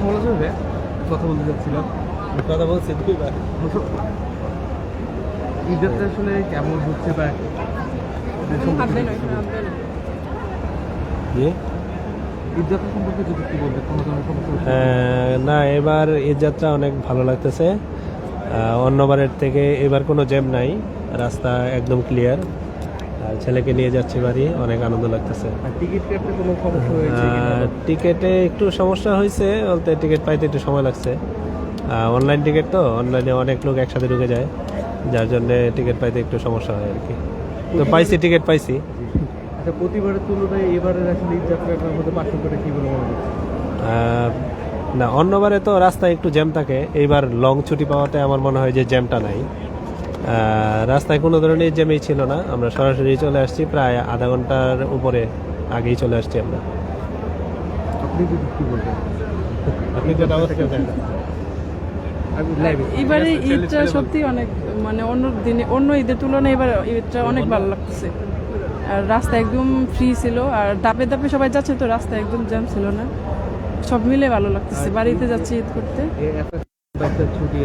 কথা বলা যাবে? কথা বলতে যাচ্ছিলাম। কথা বলছি দুইবার ঈদটা আসলে কেমন হচ্ছে বা আহ, না এবার এই যাত্রা অনেক ভালো লাগতেছে। অন্যবারের থেকে এবার কোনো জ্যাম নাই। রাস্তা একদম ক্লিয়ার আর ছেলেকে নিয়ে যাচ্ছি বাড়ি অনেক আনন্দ লাগতেছে। টিকিট একটু সমস্যা হয়েছে বলতে টিকিট পাইতে একটু সময় লাগছে। অনলাইন টিকিট তো অনলাইনে অনেক লোক একসাথে ঢুকে যায় যার জন্য টিকিট পাইতে একটু সমস্যা হয় আর কি। তো পাইছি টিকিট পাইছি। আচ্ছা প্রতিবারের তুলনায় এবারের আসলে ঈদযাত্রাটার মধ্যে পার্থক্যটা কি বলে মনে না অন্যবারে তো রাস্তায় একটু জ্যাম থাকে এইবার লং ছুটি পাওয়াতে আমার মনে হয় যে জ্যামটা নাই। রাস্তায় কোনো ধরনের জ্যামই ছিল না। আমরা সরাসরি চলে আসছি প্রায় আধা ঘণ্টার উপরে আগেই চলে আসছি আমরা। আপনি যেটা এবারে ঈদটা সত্যি অনেক মানে অন্য দিনে অন্য ঈদের তুলনায় এবার ঈদটা অনেক ভালো লাগতেছে। আর রাস্তা একদম ফ্রি ছিল আর দাপে দাপে সবাই যাচ্ছে তো রাস্তা একদম জ্যাম ছিল না। সব মিলে ভালো লাগতেছে বাড়িতে যাচ্ছি ঈদ করতে। ছুটি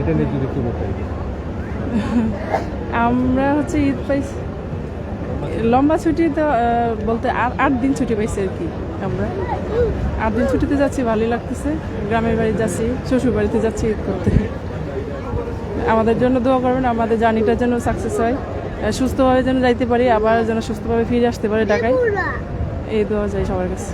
এটা নিয়ে যদি একটু বলতেন আমরা হচ্ছে ঈদ পাইছি। লম্বা ছুটি তো বলতে আট আট দিন ছুটি পাইছি আর কি আমরা। আট দিন ছুটিতে যাচ্ছি ভালোই লাগতেছে। গ্রামের বাড়ি যাচ্ছি শ্বশুর বাড়িতে যাচ্ছি ঈদ করতে। আমাদের জন্য দোয়া করবেন আমাদের জার্নিটা যেন সাকসেস হয়। সুস্থভাবে যেন যাইতে পারি আবার যেন সুস্থভাবে ফিরে আসতে পারি ঢাকায়। এই দোয়া চাই সবার কাছে।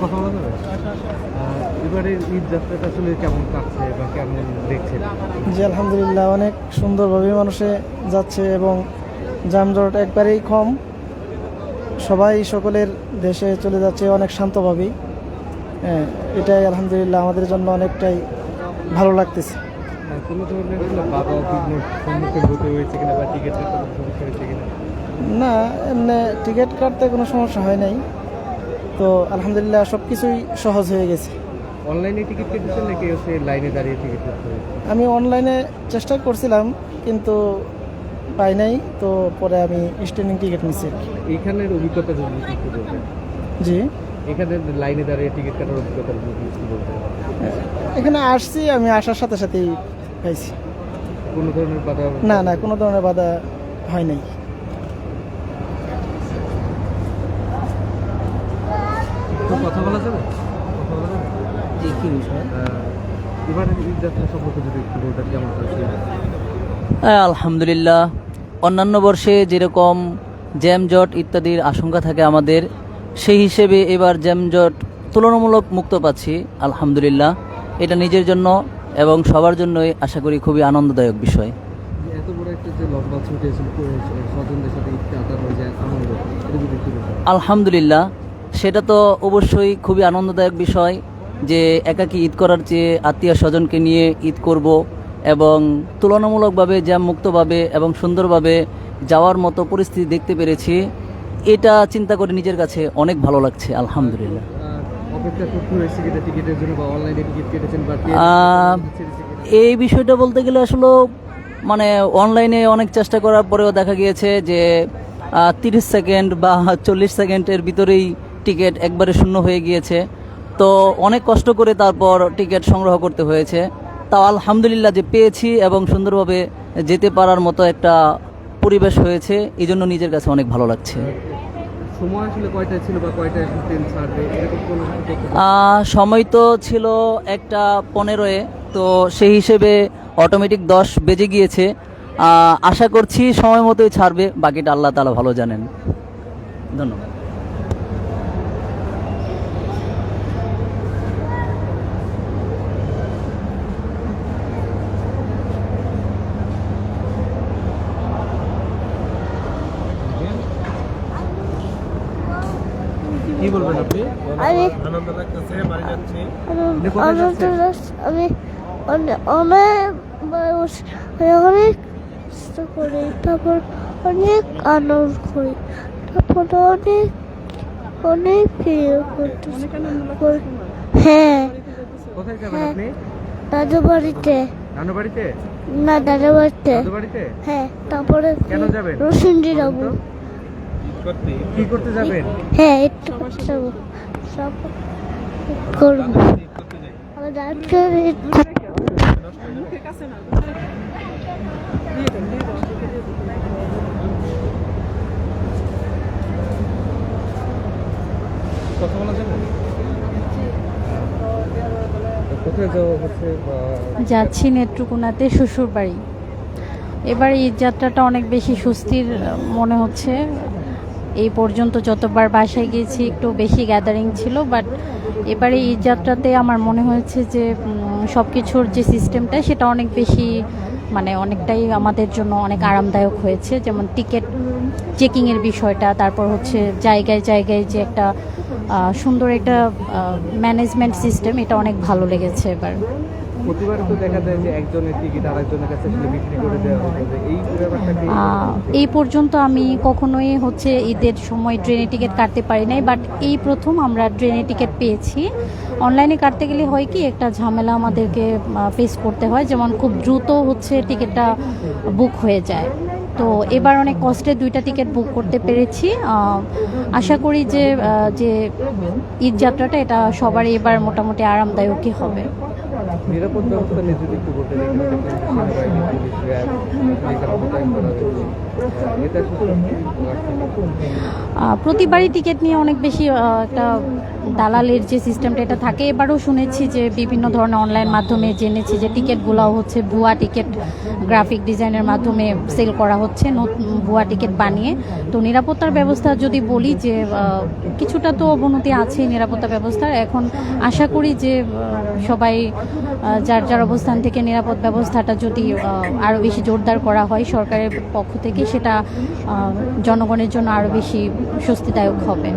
কথা বলা যাবে? আহ, এবারের ঈদ যাত্রাটা আসলে কেমন কাটছে বা কেমন দেখছেন জি আলহামদুলিল্লাহ অনেক সুন্দরভাবে মানুষে যাচ্ছে এবং যানজট একবারেই কম। সবাই সকলের দেশে চলে যাচ্ছে অনেক শান্তভাবেই হ্যাঁ এটাই আলহামদুলিল্লাহ আমাদের জন্য অনেকটাই ভালো লাগতেছে। কোনো ধরনের বাধা সম্মুখীন হতে হয়েছে কিনা বা টিকিট কাটতে কোনো সমস্যা হয়েছে কিনা? না এমনি টিকিট কাটতে কোনো সমস্যা হয় নাই। তো আলহামদুলিল্লাহ সব কিছুই সহজ হয়ে গেছে। অনলাইনে টিকিট কেটেছেন নাকি হচ্ছে লাইনে দাঁড়িয়ে টিকিট করতে আমি অনলাইনে চেষ্টা করছিলাম কিন্তু পাই নাই তো পরে আমি স্ট্যান্ডিং টিকিট নিচ্ছি এখানের অভিজ্ঞতা জি। এখানে লাইনে দাঁড়িয়ে টিকিট কাটার অভিজ্ঞতা এখানে আসছি আমি আসার সাথে সাথেই পাইছি। কোনো ধরনের বাধা? না না কোনো ধরনের বাধা হয় নাই। কথা বলা যাবে? কথা বলা যাবে? জি কি বিষয়? এবারের ঈদ যাত্রা সম্পর্কে যদি একটু বলতেন কেমন হয়েছে? আলহামদুলিল্লাহ। অন্যান্য বর্ষে যেরকম জ্যামজট ইত্যাদির আশঙ্কা থাকে আমাদের সেই হিসেবে এবার জ্যামজট তুলনামূলক মুক্ত পাচ্ছি আলহামদুলিল্লাহ। এটা নিজের জন্য এবং সবার জন্যই আশা করি খুবই আনন্দদায়ক বিষয়। আলহামদুলিল্লাহ। সেটা তো অবশ্যই খুবই আনন্দদায়ক বিষয় যে একাকী ঈদ করার চেয়ে আত্মীয় স্বজনকে নিয়ে ঈদ করব এবং তুলনামূলকভাবে জ্যাম মুক্তভাবে এবং সুন্দরভাবে যাওয়ার মতো পরিস্থিতি দেখতে পেরেছি এটা চিন্তা করে নিজের কাছে অনেক ভালো লাগছে আলহামদুলিল্লাহ? এই বিষয়টা বলতে গেলে আসলে মানে অনলাইনে অনেক চেষ্টা করার পরেও দেখা গিয়েছে যে তিরিশ সেকেন্ড বা চল্লিশ সেকেন্ডের ভিতরেই টিকিট একবারে শূন্য হয়ে গিয়েছে। তো অনেক কষ্ট করে তারপর টিকিট সংগ্রহ করতে হয়েছে। তাও আলহামদুলিল্লাহ যে পেয়েছি এবং সুন্দরভাবে যেতে পারার মতো একটা পরিবেশ হয়েছে এই জন্য নিজের কাছে অনেক ভালো লাগছে। সময় তো ছিল একটা পনেরোয়ে তো সেই হিসেবে অটোমেটিক দশ বেজে গিয়েছে। আশা করছি সময় মতোই ছাড়বে বাকিটা আল্লাহ তালা ভালো জানেন। ধন্যবাদ কি বলবেন আপনি আমি আনন্দ লাগতেছে বাড়ি যাচ্ছি। আনন্দ যাচ্ছেন? আমি অনেক অনেক বয়স। অনেক কষ্ট করি তারপর অনেক আনন্দ করি তারপর অনেক অনেক প্রিয় করতে হ্যাঁ। হ্যাঁ। দাদু বাড়িতে নানু বাড়িতে না দাদা বাড়িতে হ্যাঁ তারপরে কেন যাবেন? রসুনজি যাব। কি করতে? যাবেন? হ্যাঁ একটু যাব। যাচ্ছি নেত্রকোনাতে শ্বশুর বাড়ি এবার এই যাত্রাটা অনেক বেশি স্বস্তির মনে হচ্ছে। এই পর্যন্ত যতবার বাসায় গিয়েছি, একটু বেশি গ্যাদারিং ছিল বাট এবারে এই যাত্রাতে আমার মনে হয়েছে যে সব কিছুর যে সিস্টেমটা সেটা অনেক বেশি মানে অনেকটাই আমাদের জন্য অনেক আরামদায়ক হয়েছে। যেমন টিকিট চেকিংয়ের বিষয়টা, তারপর হচ্ছে জায়গায় জায়গায় যে একটা সুন্দর একটা ম্যানেজমেন্ট সিস্টেম এটা অনেক ভালো লেগেছে এবার। এই এই পর্যন্ত আমি কখনোই হচ্ছে ঈদের সময় ট্রেনে টিকিট কাটতে পারি নাই বাট এই প্রথম আমরা ট্রেনে টিকিট পেয়েছি। অনলাইনে কাটতে গেলে হয় কি, একটা ঝামেলা আমাদেরকে ফেস করতে হয়, যেমন খুব দ্রুত হচ্ছে টিকিটটা বুক হয়ে যায়। তো এবার অনেক কষ্টে দুইটা টিকিট বুক করতে পেরেছি। আশা করি যে যে ঈদ যাত্রাটা, এটা সবারই এবার মোটামুটি আরামদায়কই হবে। নিরাপদ ব্যবস্থা নিয়ে যদি একটু বলতে এখানে দেখলাম যে সেনাবাহিনী পুলিশ র্যাব এখানে মোতায়েন করা হয়েছে আহ, এটা আসলে আহ, প্রতিবারই টিকিট নিয়ে অনেক বেশি একটা দালালের যে সিস্টেমটা এটা থাকে। এবারও শুনেছি যে বিভিন্ন ধরনের অনলাইন মাধ্যমে জেনেছি যে টিকিটগুলো হচ্ছে ভুয়া টিকিট গ্রাফিক ডিজাইনের মাধ্যমে সেল করা হচ্ছে ভুয়া টিকিট বানিয়ে। তো নিরাপত্তার ব্যবস্থা যদি বলি যে কিছুটা তো অবনতি আছে নিরাপত্তা ব্যবস্থার। এখন আশা করি যে সবাই যার যার অবস্থান থেকে নিরাপদ ব্যবস্থাটা যদি আরও বেশি জোরদার করা হয় সরকারের পক্ষ থেকে, সেটা জনগণের জন্য আরও বেশি স্বস্তিদায়ক হবে।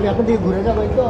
lihat di gurunya kok itu.